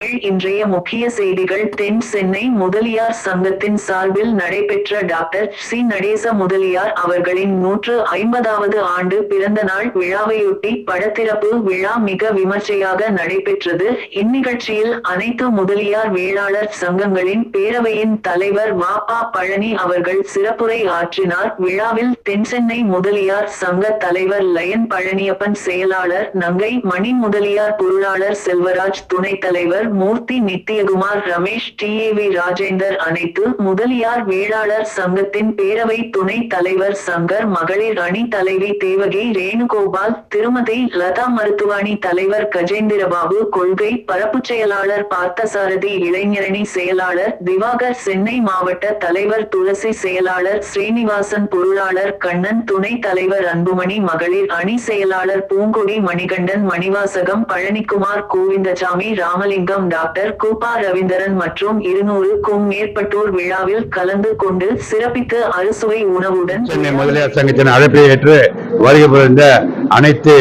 இன்றைய முக்கிய செய்திகள். தென் சென்னை முதலியார் சங்கத்தின் சார்பில் நடைபெற்ற டாக்டர் சி. நடேச முதலியார் அவர்களின் நூற்று ஐம்பதாவது ஆண்டு பிறந்த நாள் விழாவையொட்டி படத்திறப்பு விழா மிக விமர்சையாக நடைபெற்றது. இந்நிகழ்ச்சியில் அனைத்து முதலியார் வேளாளர் சங்கங்களின் பேரவையின் தலைவர் வாபா பழனி அவர்கள் சிறப்புரை ஆற்றினார். விழாவில் தென்சென்னை முதலியார் சங்க தலைவர் லயன் பழனியப்பன் செயலாளர் நங்கை மணி முதலியார் பொருளாளர் செல்வராஜ் துணைத் தலைவர் Murthy Nithyakumar Ramesh T A V Rajendar அனைத்து முதலியார் வேளாளர் சங்கத்தின் பேரவை துணை தலைவர் சங்கர் மகளிர் அணி தலைவி தேவகி ரேணுகோபால் திருமதி லதா மருத்துவாணி தலைவர் கஜேந்திரபாபு கொள்கை பரப்புச் செயலாளர் பார்த்தசாரதி இளைஞரணி செயலாளர் திவாகர் சென்னை மாவட்ட தலைவர் துளசி செயலாளர் ஸ்ரீனிவாசன் பொருளாளர் கண்ணன் துணை தலைவர் அன்புமணி மகளிர் அணி செயலாளர் பூங்கொடி மணிகண்டன் மணிவாசகம் பழனிக்குமார் கோவிந்தசாமி ராமலிங்கம் டாக்டர் கோபா ரவீந்திரன் மற்றும் இருநூறுக்கும் மேற்பட்டோர் விழாவில் கலந்து கொண்டு சிறப்பித்து அறுசுவை உணவுடன் சென்னை முதலியார் சங்கத்தின் அழைப்பை ஏற்று வருகை புரிந்த அனைத்து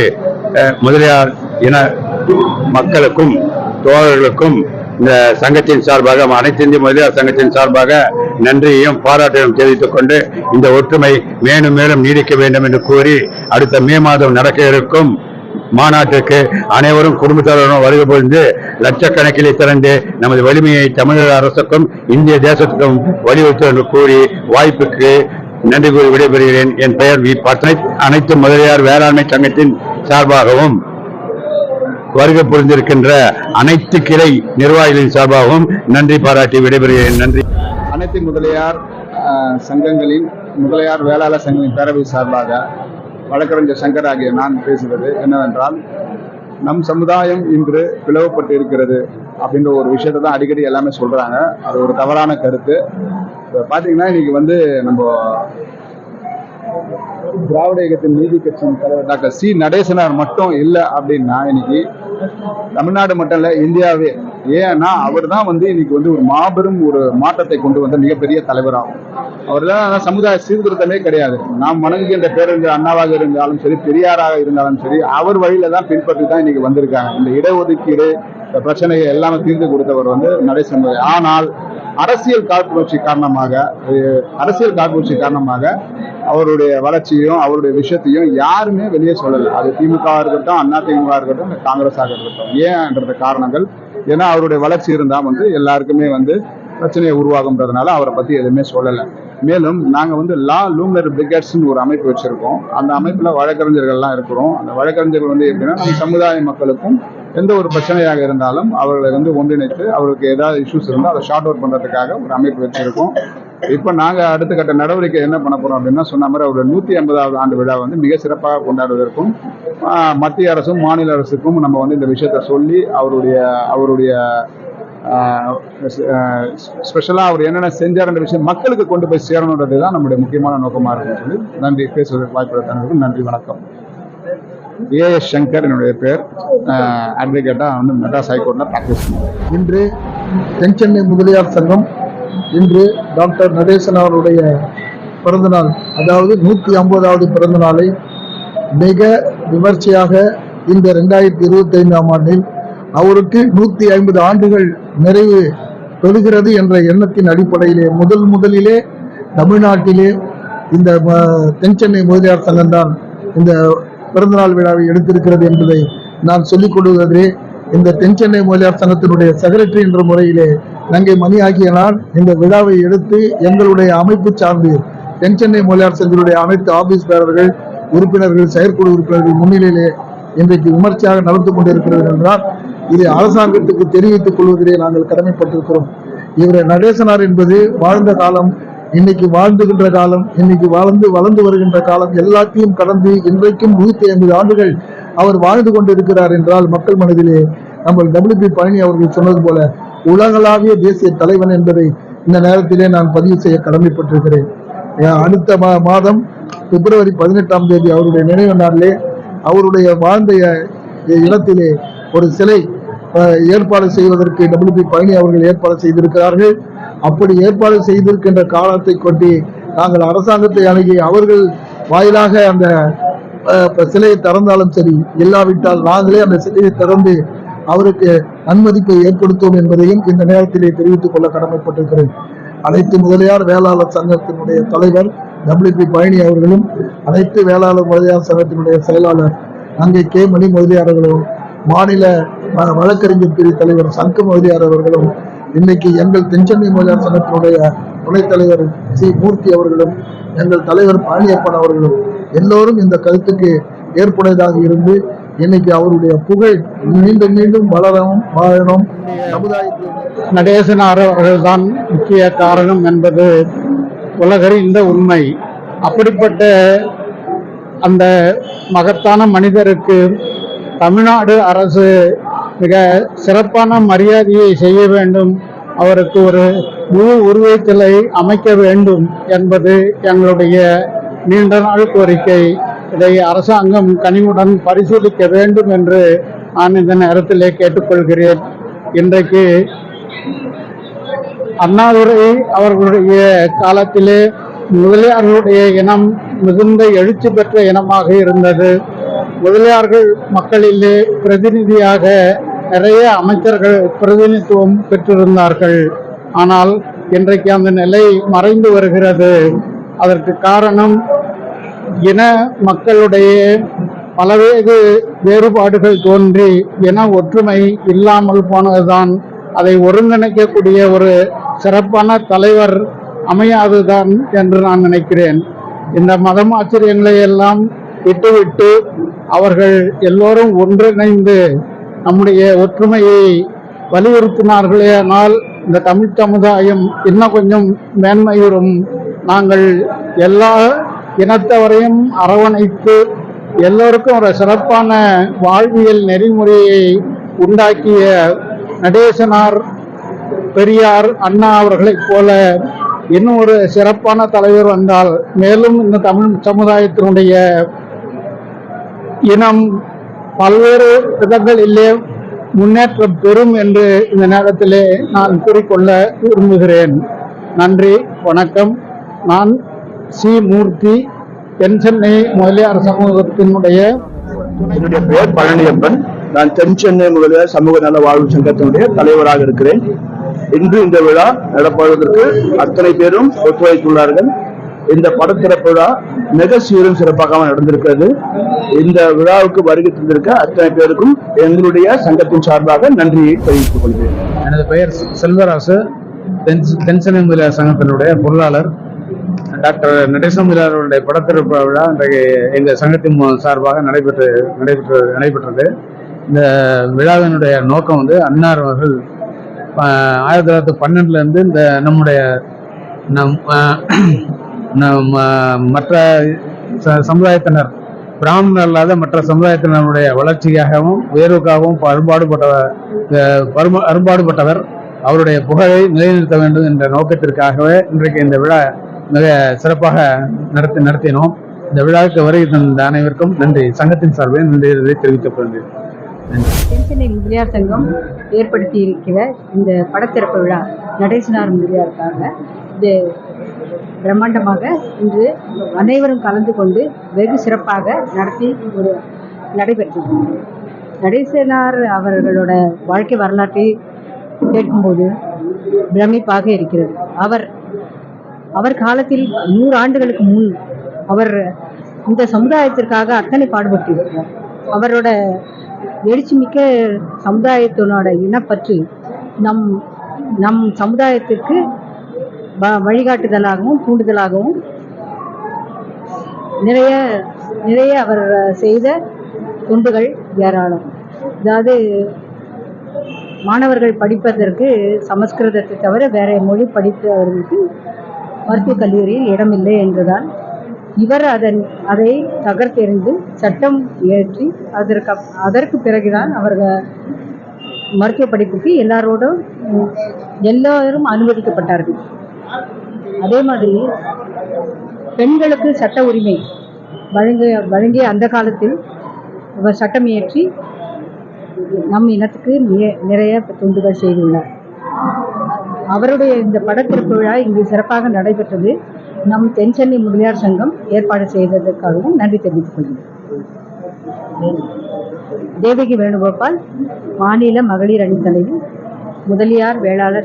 முதலியார் இன மக்களுக்கும் தோழர்களுக்கும் இந்த சங்கத்தின் சார்பாக அனைத்து இந்திய முதலியார் சங்கத்தின் சார்பாக நன்றியையும் பாராட்டையும் தெரிவித்துக் கொண்டு இந்த ஒற்றுமை மேலும் மேலும் நீடிக்க வேண்டும் என்று கூறி அடுத்த மே மாதம் நடக்க இருக்கும் மாநாட்டிற்கு அனைவரும் குடும்பத்தாரும் வருகை புரிந்து லட்சக்கணக்கிலே திரண்டு நமது வலிமையை தமிழக அரசுக்கும் இந்திய தேசத்துக்கும் வலியுறுத்தும் என்று கூறி வாய்ப்புக்கு நன்றி கூறி விடைபெறுகிறேன். என் பெயர் வி. பட்னை அனைத்து முதலியார் வேளாண்மை சங்கத்தின் சார்பாகவும் வருகை புரிந்திருக்கின்ற அனைத்து கிளை நிர்வாகிகளின் சார்பாகவும் நன்றி பாராட்டி விடைபெறுகிறேன். நன்றி. அனைத்து முதலியார் சங்கங்களின் முதலியார் வேளாளர் சங்கங்களின் பேரவை சார்பாக வழக்கறிஞர் சங்கர் ஆகிய நான் பேசுவது என்னவென்றால் நம் சமுதாயம் இன்று பிளவுபட்டு இருக்கிறது அப்படின்ற ஒரு விஷயத்தை தான் அடிக்கடி எல்லாமே சொல்கிறாங்க அது ஒரு தவறான கருத்து. இப்போ பார்த்தீங்கன்னா இன்னைக்கு வந்து நம்ம திராவிட இயக்கத்தின் நீதி கட்சியின் தலைவர் டாக்டர் சி. நடேசனார் மட்டும் இல்லை அப்படின்னா இன்னைக்கு தமிழ்நாடு மட்டும் இல்லை இந்தியாவே ஏன்னா அவர் தான் வந்து இன்னைக்கு வந்து ஒரு மாபெரும் ஒரு மாற்றத்தை கொண்டு வந்த மிகப்பெரிய தலைவராகும். அவர் தான் சமுதாய சீர்திருத்தமே கிடையாது. நாம் வணங்குகின்ற பேரறிஞர் அண்ணாவாக இருந்தாலும் சரி பெரியாராக இருந்தாலும் சரி அவர் வழியில தான் பின்பற்றி தான் இன்னைக்கு வந்திருக்காங்க. இந்த இடஒதுக்கீடு இந்த பிரச்சனையை எல்லாமே தீர்த்து கொடுத்தவர் வந்து நடேசன் முதலி. ஆனால் அரசியல் காழ்ப்புணர்ச்சி காரணமாக அரசியல் காழ்ப்புணர்ச்சி காரணமாக அவருடைய வளர்ச்சியும் அவருடைய விஷயத்தையும் யாருமே வெளியே சொல்லலை. அது திமுக இருக்கட்டும் அண்ணா திமுக இருக்கட்டும் காங்கிரஸாக இருக்கட்டும். ஏன்ன்றது காரணங்கள் ஏன்னா அவருடைய வளர்ச்சி இருந்தா வந்து எல்லாருக்குமே வந்து பிரச்சனையை உருவாகுன்றதுனால அவரை பத்தி எதுவுமே சொல்லலை. மேலும் நாங்கள் வந்து லா லூமினரி பிரிகேட்ஸ்னு ஒரு அமைப்பு வச்சுருக்கோம். அந்த அமைப்பில் வழக்கறிஞர்கள்லாம் இருக்கிறோம். அந்த வழக்கறிஞர்கள் வந்து எப்படின்னா நம்ம சமுதாய மக்களுக்கும் எந்த ஒரு பிரச்சனையாக இருந்தாலும் அவர்களை வந்து ஒன்றிணைத்து அவருக்கு ஏதாவது இஷ்யூஸ் இருந்தால் அதை ஷார்ட் அவுட் பண்ணுறதுக்காக ஒரு அமைப்பு வச்சுருக்கோம். இப்போ நாங்கள் அடுத்த கட்ட நடவடிக்கை என்ன பண்ண போகிறோம் அப்படின்னா சொன்ன மாதிரி அவருடைய நூற்றி ஐம்பதாவது ஆண்டு விழா வந்து மிக சிறப்பாக கொண்டாடுவதற்கும் மத்திய அரசும் மாநில அரசுக்கும் நம்ம வந்து இந்த விஷயத்த சொல்லி அவருடைய அவருடைய ஸ்பெஷலாக அவர் என்னென்ன செஞ்சார்ன்ற விஷயம் மக்களுக்கு கொண்டு போய் சேரணுன்றது தான் நம்முடைய முக்கியமான நோக்கமாக இருக்குன்னு சொல்லி நன்றி பேசுவதற்கு வாய்ப்பு தந்ததுக்கு நன்றி வணக்கம். ஏஎஸ் சங்கர் என்னுடைய பேர். அட்வொகேட்டாக வந்து மெட்ராஸ் ஹைகோர்ட்டில் ப்ராக்டிஸ் பண்ணுறேன் இன்று தென்சென்னை முதலியார் சங்கம் இன்று டாக்டர் நடேசன் அவருடைய பிறந்தநாள் அதாவது நூற்றி ஐம்பதாவது பிறந்த நாளை மிக விமர்சையாக இந்த ரெண்டாயிரத்தி இருபத்தி ஐந்தாம் ஆண்டில் அவருக்கு நூற்றி ஐம்பது ஆண்டுகள் நிறைவு பெறுகிறது என்ற எண்ணத்தின் அடிப்படையிலே முதல் முதலிலே தமிழ்நாட்டிலே இந்த தென்சென்னை முதலியார் சங்கம்தான் இந்த பிறந்தநாள் விழாவை எடுத்திருக்கிறது என்பதை நான் சொல்லிக் கொள்வதே இந்த தென்சென்னை முதலியார் சங்கத்தினுடைய செக்ரட்டரி என்ற முறையிலே நங்கை மணி ஆகிய நான் இந்த விழாவை எடுத்து எங்களுடைய அமைப்பு சார்ந்து தென்சென்னை முதலியார் சங்கத்தினுடைய அனைத்து ஆபீஸ் பேரர்கள் உறுப்பினர்கள் செயற்குழு உறுப்பினர்கள் முன்னிலையிலே இன்றைக்கு விமர்சையாக நடந்து கொண்டிருக்கிறது என்றால் இதை அரசாங்கத்துக்கு தெரிவித்துக் கொள்வதிலே நாங்கள் கடமைப்பட்டிருக்கிறோம். இவர் நடேசனார் என்பது வாழ்ந்த காலம் இன்னைக்கு வாழ்ந்துகின்ற காலம் இன்னைக்கு வாழ்ந்து வளர்ந்து வருகின்ற காலம் எல்லாத்தையும் கடந்து இன்றைக்கும் நூத்தி ஐம்பது ஆண்டுகள் அவர் வாழ்ந்து கொண்டிருக்கிறார் என்றால் மக்கள் மனதிலே நம்ம டபிள்யூபி பழனி அவர்கள் சொன்னது போல உலகளாவிய தேசிய தலைவன் என்பதை இந்த நேரத்திலே நான் பதிவு செய்ய கடமைப்பட்டிருக்கிறேன். அடுத்த மா- மாதம் பிப்ரவரி பதினெட்டாம் தேதி அவருடைய நினைவு நாளிலே அவருடைய வாழ்ந்த இடத்திலே ஒரு சிலை ஏற்பாடு செய்வதற்கு டபிள்யூபி பழனி அவர்கள் ஏற்பாடு செய்திருக்கிறார்கள். அப்படி ஏற்பாடு செய்திருக்கின்ற காலத்தை கொண்டு நாங்கள் அரசாங்கத்தை அணுகி அவர்கள் வாயிலாக அந்த சிலையை திறந்தாலும் சரி இல்லாவிட்டால் நாங்களே அந்த சிலையை திறந்து அவருக்கு அனுமதிப்பை ஏற்படுத்தும் என்பதையும் இந்த நேரத்திலே தெரிவித்துக் கொள்ள கடமைப்பட்டிருக்கிறேன். அனைத்து முதலியார் வேளாளர் சங்கத்தினுடைய தலைவர் டபிள்யூபி பழனி அவர்களும் அனைத்து வேளாளர் முதலியார் சங்கத்தினுடைய செயலாளர் அங்கே கே. மணி முதலியார்களும் மாநில வழக்கறிஞர் பிரிவு தலைவர் சங்கு அவர்களும் இன்னைக்கு எங்கள் தென்சென்னை முதலியார் சங்கத்தினுடைய துணைத் தலைவர் சி. மூர்த்தி அவர்களும் எங்கள் தலைவர் பழனியப்பன் அவர்களும் எல்லோரும் இந்த கருத்துக்கு ஏற்புடையதாக இருந்து இன்னைக்கு அவருடைய புகழ் மீண்டும் மீண்டும் வளரவும் வாழணும். சமுதாயத்தில் நடேசனார் அவர்கள்தான் முக்கிய காரணம் என்பது உலகறிந்த உண்மை. அப்படிப்பட்ட அந்த மகத்தான மனிதருக்கு தமிழ்நாடு அரசு மிக சிறப்பான மரியாதையை செய்ய வேண்டும். அவருக்கு ஒரு முழு உருவத்திலை அமைக்க வேண்டும் என்பது எங்களுடைய நீண்ட நாள் கோரிக்கை. இதை அரசாங்கம் கனிவுடன் பரிசீலிக்க வேண்டும் என்று நான் இந்த நேரத்திலே கேட்டுக்கொள்கிறேன். இன்றைக்கு அண்ணாதுரை அவர்களுடைய காலத்திலே முதலியார்களுடைய இனம் மிகுந்த எழுச்சி பெற்ற இனமாக இருந்தது. முதலியார்கள் மக்களிலே பிரதிநிதியாக நிறைய அமைச்சர்கள் பிரதிநிதித்துவம் பெற்றிருந்தார்கள். ஆனால் இன்றைக்கு அந்த நிலை மறைந்து வருகிறது. அதற்கு காரணம் இன மக்களுடைய பலவேறு வேறுபாடுகள் தோன்றி இன ஒற்றுமை இல்லாமல் போனதுதான். அதை ஒருங்கிணைக்கக்கூடிய ஒரு சிறப்பான தலைவர் அமையாதுதான் என்று நான் நினைக்கிறேன். இந்த மதம் ஆச்சரியங்களை எல்லாம் விட்டுவிட்டு அவர்கள் எல்லோரும் ஒன்றிணைந்து நம்முடைய ஒற்றுமையை வலியுறுத்தினார்களே ஆனால் இந்த தமிழ் சமுதாயம் இன்னும் கொஞ்சம் மேன்மையுறும் நாங்கள் எல்லா இனத்தவரையும் அரவணைத்து எல்லோருக்கும் ஒரு சிறப்பான வாழ்வியல் நெறிமுறையை உண்டாக்கிய நடேசனார் பெரியார் அண்ணா அவர்களைப் போல இன்னும் ஒரு சிறப்பான தலைவர் வந்தால் மேலும் இந்த தமிழ் சமுதாயத்தினுடைய இனம் பல்வேறு விதங்களிலே முன்னேற்றம் பெறும் என்று இந்த நேரத்திலே நான் கூறிக்கொள்ள விரும்புகிறேன். நன்றி வணக்கம். நான் சி. மூர்த்தி தென் சென்னை முதலியார் சமூகத்தினுடைய என்னுடைய பெயர் பழனியப்பன். நான் தென் சென்னை முதலியார் சமூக நல வாழ்வு சங்கத்தினுடைய தலைவராக இருக்கிறேன். இன்று இந்த விழா நடப்பதற்கு அத்தனை பேரும் ஒத்துழைத்துள்ளார்கள். இந்த படத்திறப்பு விழா மிக சீரும் சிறப்பாக நடந்திருக்கிறது. இந்த விழாவுக்கு வருகை தந்திருக்க அத்தனை பேருக்கும் எங்களுடைய சங்கத்தின் சார்பாக நன்றியை தெரிவித்துக் கொள்கிறேன். எனது பெயர் செல்வராசு. தென் தென்சென்னை முதலியார் சங்கத்தினுடைய பொருளாளர். டாக்டர் நடேசன் முதலியாருடைய படத்திறப்பு விழா இன்றைக்கு எங்கள் சங்கத்தின் சார்பாக நடைபெற்று நடைபெற்று நடைபெற்றது. இந்த விழாவினுடைய நோக்கம் வந்து அன்னார் அவர்கள் ஆயிரத்தி தொள்ளாயிரத்தி பன்னெண்டுலேருந்து இந்த நம்முடைய நம் மற்ற ச- சமுதாயத்தினர் பிராமணர் அல்லாத மற்ற சமுதாயத்தினருடைய வளர்ச்சிக்காகவும் உயர்வுக்காகவும் அரும்பாடுபட்டவர் அரும்பாடுபட்டவர் அவருடைய புகழை நிலைநிறுத்த வேண்டும் என்ற நோக்கத்திற்காகவே இன்றைக்கு இந்த விழா மிக சிறப்பாக நடத்தி நடத்தினோம். இந்த விழாவுக்கு வருகை தந்த அனைவருக்கும் நன்றி. சங்கத்தின் சார்பில் நன்றியை தெரிவிக்கப்படுகிறேன் தென்சென்னை முதலியார் சங்கம் ஏற்படுத்தி இருக்கிற இந்த படத்திறப்பு விழா நடேசனார் முதலியாருக்காக இது பிரம்மாண்டமாக இன்று அனைவரும் கலந்து கொண்டு வெகு சிறப்பாக நடத்தி ஒரு நடைபெற்றது. நடேசனார் அவர்களோட வாழ்க்கை வரலாற்றை கேட்கும்போது பிரமிப்பாக இருக்கிறது. அவர் அவர் காலத்தில் நூறு ஆண்டுகளுக்கு முன் அவர் இந்த சமுதாயத்திற்காக அத்தனை பாடுபட்டிருக்கிறார். அவரோட எழுச்சிமிக்க சமுதாயத்தினோட இனப்பற்று நம் நம் சமுதாயத்திற்கு வழிகாட்டுதலாகவும் தூண்டுதலாகவும் நிறைய நிறைய அவர் செய்த தொண்டுகள் ஏராளம். அதாவது மாணவர்கள் படிப்பதற்கு சமஸ்கிருதத்தை தவிர வேற மொழி படித்தவர்களுக்கு மருத்துவக் கல்லூரியில் இடமில்லை என்றுதான் இவர் அதன் அதை தகர்த்தெறிந்து சட்டம் இயற்றி அதற்கு அதற்கு பிறகுதான் அவர்கள் மருத்துவ படிப்புக்கு எல்லாரோடும் எல்லோரும் அனுமதிக்கப்பட்டார்கள். அதே மாதிரி பெண்களுக்கு சட்ட உரிமை வழங்க வழங்கிய அந்த காலத்தில் அவர் சட்டம் இயற்றி நம் இனத்துக்கு நிறைய தொண்டுகள் செய்துள்ளார். அவருடைய இந்த படத்திருப்பிழா விழா இங்கு சிறப்பாக நடைபெற்றது. நம் தென்சென்னை முதலியார் சங்கம் ஏற்பாடு செய்ததற்காகவும் நன்றி தெரிவித்துக் கொள்கிறேன். தேவகி வேணுகோபால் மாநில மகளிர் அணி தலைவர் முதலியார் வேளாளர்